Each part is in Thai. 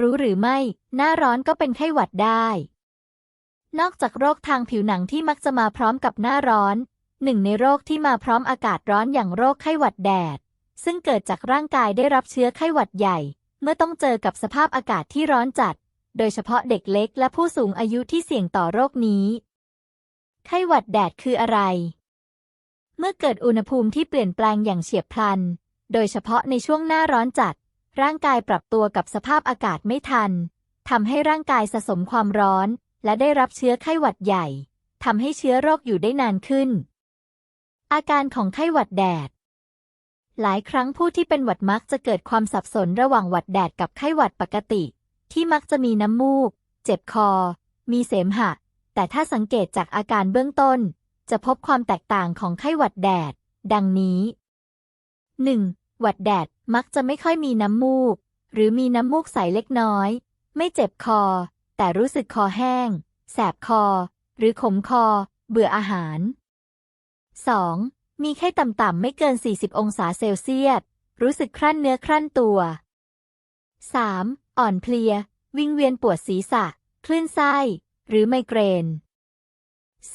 รู้หรือไม่ หน้าร้อนก็เป็นไข้หวัดได้ นอกจากโรคทางผิวหนังที่มักจะมาพร้อมกับหน้าร้อน หนึ่งในโรคที่มาพร้อมอากาศร้อนอย่างโรคไข้หวัดแดด ซึ่งเกิดจากร่างกายได้รับเชื้อไข้หวัดใหญ่ เมื่อต้องเจอกับสภาพอากาศที่ร้อนจัด โดยเฉพาะเด็กเล็กและผู้สูงอายุที่เสี่ยงต่อโรคนี้ ไข้หวัดแดดคืออะไร เมื่อเกิดอุณหภูมิที่เปลี่ยนแปลงอย่างเฉียบพลัน โดยเฉพาะในช่วงหน้าร้อนจัด ร่างกายปรับตัวกับสภาพอากาศไม่ทันทำให้ร่างกายสะสมความร้อน และได้รับเชื้อไข้หวัดใหญ่ทำให้เชื้อโรคอยู่ได้นานขึ้น อาการของไข้หวัดแดด หลายครั้งผู้ที่เป็นหวัดมักจะเกิดความสับสนระหว่างหวัดแดดกับไข้หวัดปกติ ที่มักจะมีน้ำมูก เจ็บคอ มีเสมหะ แต่ถ้าสังเกตจากอาการเบื้องต้น จะพบความแตกต่างของไข้หวัดแดด ดังนี้ 1. หวัดแดดมักจะไม่ค่อยมีน้ำมูก หรือมีน้ำมูกใสเล็กน้อย ไม่เจ็บคอ แต่รู้สึกคอแห้ง แสบคอ หรือขมคอ เบื่ออาหาร 2. มีไข้ต่ำๆไม่เกิน 40 องศาเซลเซียส รู้สึกครั่นเนื้อครั่นตัว 3. อ่อนเพลีย วิงเวียนปวดศีรษะ คลื่นไส้ หรือไมเกรน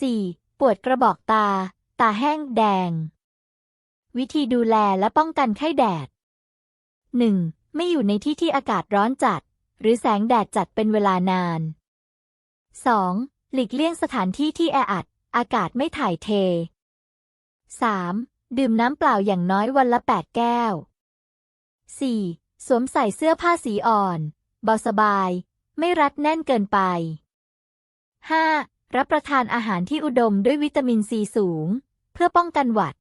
4. ปวดกระบอกตา ตาแห้งแดง วิธีดูแลและป้องกันไข้แดด 1. ไม่อยู่ในที่ที่อากาศร้อนจัด หรือแสงแดดจัดเป็นเวลานาน 2. หลีกเลี่ยงสถานที่ที่แออัด อากาศไม่ถ่ายเท 3. ดื่มน้ำเปล่าอย่างน้อยวันละ 8 แก้ว 4. สวมใส่เสื้อผ้าสีอ่อน เบาสบาย ไม่รัดแน่นเกินไป 5. รับประทานอาหารที่อุดมด้วยวิตามินซีสูง เพื่อป้องกันหวัด